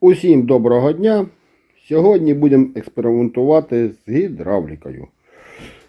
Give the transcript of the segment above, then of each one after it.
Усім доброго дня. Сьогодні будемо експериментувати з гідравлікою.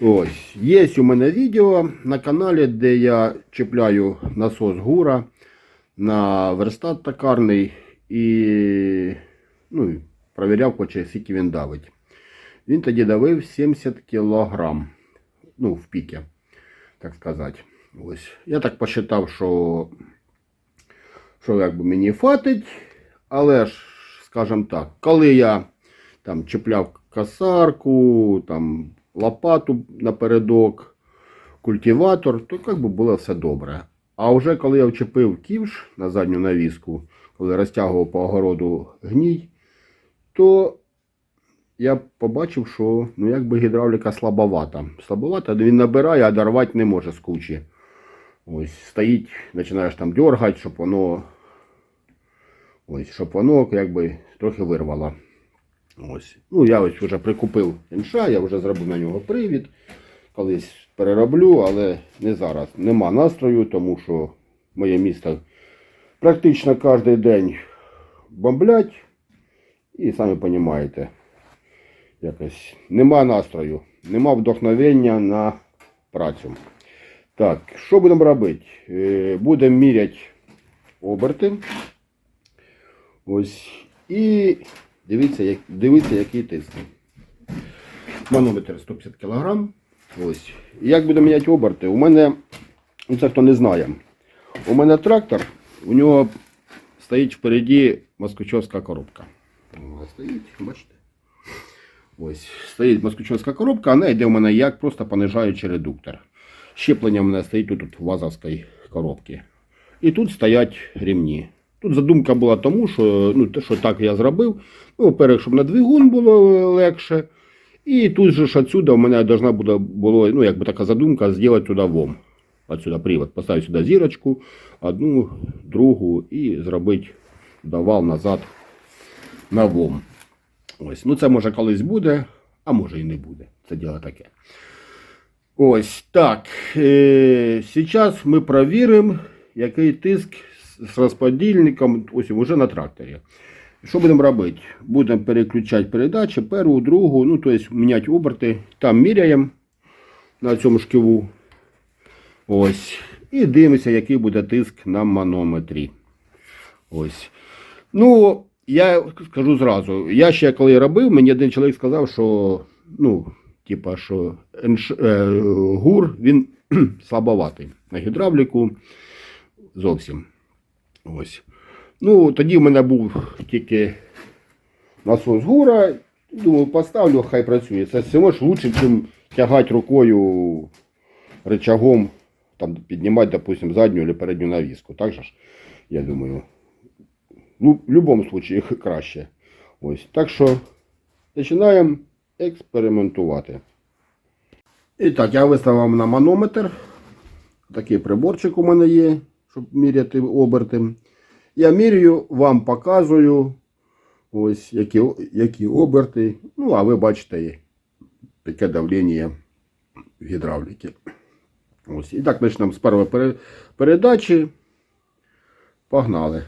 Ось, є у мене відео на каналі, де я чіпляю насос гура на верстат токарний і ну, провіряв, хоче, скільки він давить. Він тоді давив 70 кг. Ну, в піки, так сказати. Ось. Я так посчитав, що, що якби мені хватить. Але ж, скажімо так, коли я там чіпляв косарку, там лопату напередок, культиватор, то як би було все добре. А вже коли я вчепив ківш на задню навіску, коли розтягував по огороду гній, то я побачив, що ну, якби гідравліка слабовата. Слабовата, він набирає, а дорвати не може з кучі. Ось стоїть, починаєш там дергати, щоб воно Ось, щоб воно якби трохи вирвало. Ось. Ну, я ось вже прикупив інша, я вже зробив на нього привід. Колись перероблю, але не зараз. Нема настрою, тому що моє місто практично кожен день бомблять. І самі розумієте, якось нема настрою, нема вдохновення на працю. Так, що будемо робити? Е, Будемо міряти оберти. Ось. І дивіться, як, дивіться, який тиск. Манометр 150 кг. Ось. Як буде міняти оберти? У мене, ну це хто не знає, у мене трактор, у нього стоїть впереді москвичовська коробка. Вона стоїть, бачите? Ось, стоїть москвичовська коробка, вона йде у мене як просто понижаючий редуктор. Щеплення у мене стоїть тут, тут в вазовській коробці. І тут стоять ремні. Тут задумка була тому, що ну, те, що так я зробив. Ну, во-первых, щоб на двигун було легше. І тут же ж отсюда у мене должна буде було, ну, якби така задумка, зробити туди ВОМ. Отсюда привод. Поставити сюди зірочку, одну, другу і зробити давал назад на ВОМ. Ось. Ну, це може колись буде, а може і не буде. Це діло таке. Ось так. Е, Зараз ми перевіримо, який тиск з розподільником ось вже на тракторі. Що будемо робити? Будемо переключати передачі, першу, другу, ну, тобто міняти оберти. Там міряємо на цьому шківу. Ось. І дивимося, який буде тиск на манометрі. Ось. Ну, я скажу зразу. Я ще коли робив, мені один чоловік сказав, що ну, типа, що енш... е, гур він слабоватий на гідравліку зовсім. Ось. Ну, тоді в мене був тільки насос гура. Думаю, поставлю, хай працює. Це все ж лучше, ніж тягати рукою рычагом, там, піднімати, допустим, задню або передню навіску. Так же ж, я думаю, ну, в будь-якому випадку краще. Ось. Так що починаємо експериментувати. І так, я виставив на манометр. Такий приборчик у мене є, щоб міряти оберти. Я міряю, вам показую ось які, які оберти. Ну, а ви бачите, яке давлення в гідравліки. Ось. І так почнемо з першої передачі. Погнали.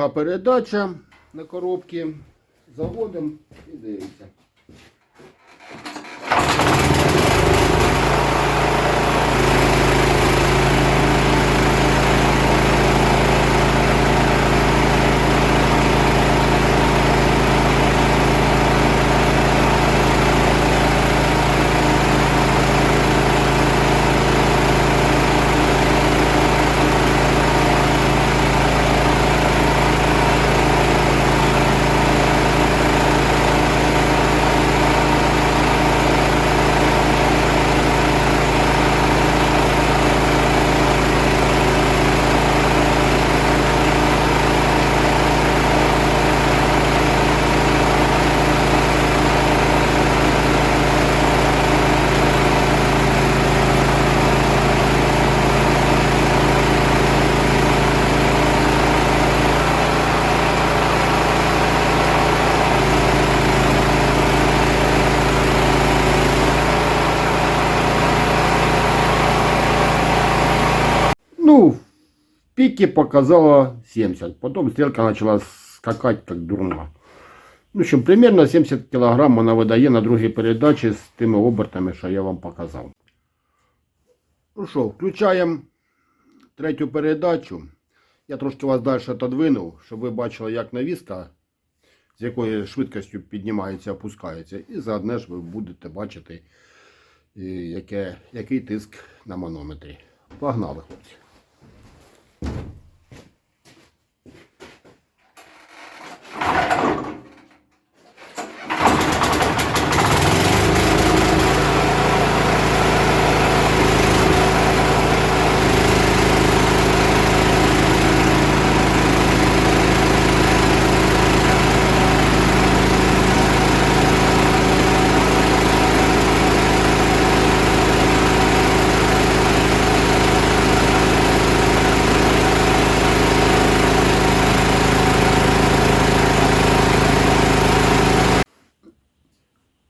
Друга передача на коробці. Заводимо і дивимося. Пике показала 70. Потом стрелка начала скакать как дурна. Ну, общем, примерно 70 кг вона видає на другій передачі з тими обертами, що я вам показав. Ну що, включаємо третю передачу. Я трошки вас далі отодвинув, щоб ви бачили, як навіска, з якою швидкістю піднімається, опускається. І заодно ж ви будете бачити, який тиск на манометрі. Погнали, хлопці.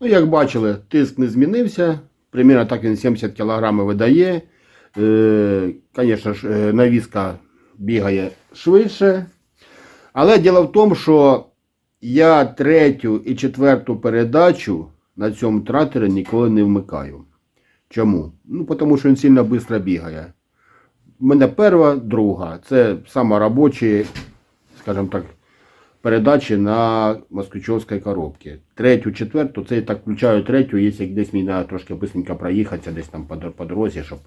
Ну, як бачили, тиск не змінився. Примірно так він 70 кг видає. Е, Звісно ж, е, навіска бігає швидше. Але діло в тому, що я третю і четверту передачу на цьому тракторі ніколи не вмикаю. Чому? Ну, тому що він сильно швидко бігає. У мене перша, друга. Це саме робочі, скажімо так, передачі на москвичовській коробці. Третю, четверту, це я так включаю третю, якщо десь мені треба трошки быстренько проїхатися, десь там по, дорозі, щоб.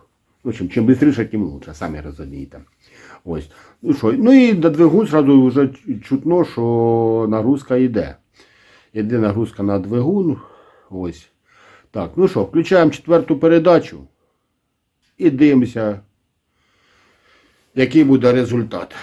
В общем, чим швидше, тим лучше, самі розумієте. Ось. Ну що, ну і до двигун зразу вже чутно, що нагрузка йде. Йде нагрузка на двигун. Ось. Так, ну що, включаємо четверту передачу і дивимося, який буде результат.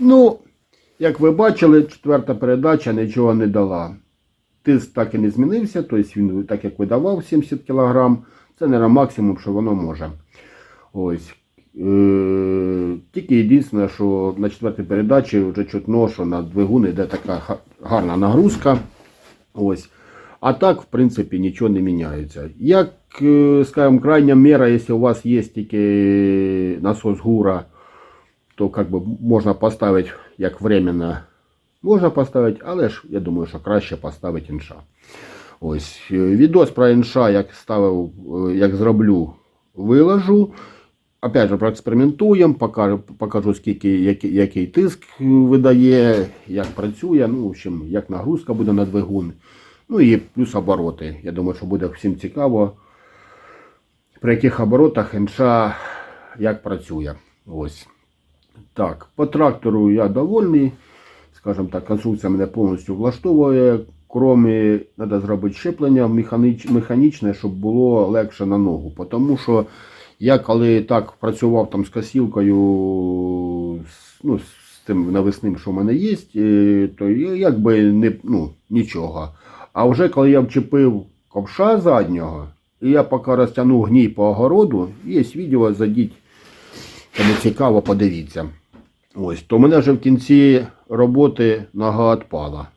Ну, як ви бачили, четверта передача нічого не дала. Тиск так і не змінився, тобто він так як видавав 70 кг, це не максимум, що воно може. Ось. Е, тільки єдине, що на четвертій передачі вже чутно, що на двигун йде така гарна нагрузка. Ось. А так, в принципі, нічого не міняється. Як, е, скажімо, крайня мера, якщо у вас є тільки насос гура, то как бы можна поставити як временно. Можна поставити, але ж я думаю, що краще поставити інша. Ось е, відос про інша, як ставив, е, як зроблю, виложу. Опять же, проекспериментуємо, покажу, покажу скільки, який, який тиск видає, як працює, ну, в общем, як нагрузка буде на двигун. Ну і плюс обороти. Я думаю, що буде всім цікаво, при яких оборотах інша як працює. Ось. Так, по трактору я довольний. Скажімо так, конструкція мене повністю влаштовує. Кромі треба зробити щеплення механіч, механічне, щоб було легше на ногу. Тому що я коли так працював там з косілкою, ну, з тим навесним, що в мене є, е, то якби не, ну, нічого. А вже коли я вчепив ковша заднього, і я поки розтягнув гній по огороду, є відео, зайдіть, кому цікаво, подивіться. Ось, то мене вже в кінці роботи нога відпала.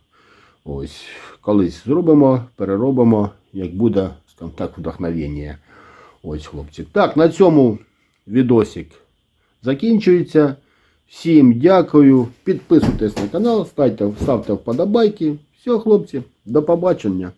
Ось, колись зробимо, переробимо, як буде, скажімо так, вдохновення. Ось, хлопці. Так, на цьому відосик закінчується. Всім дякую. Підписуйтесь на канал, ставте, ставте вподобайки. Все, хлопці, до побачення.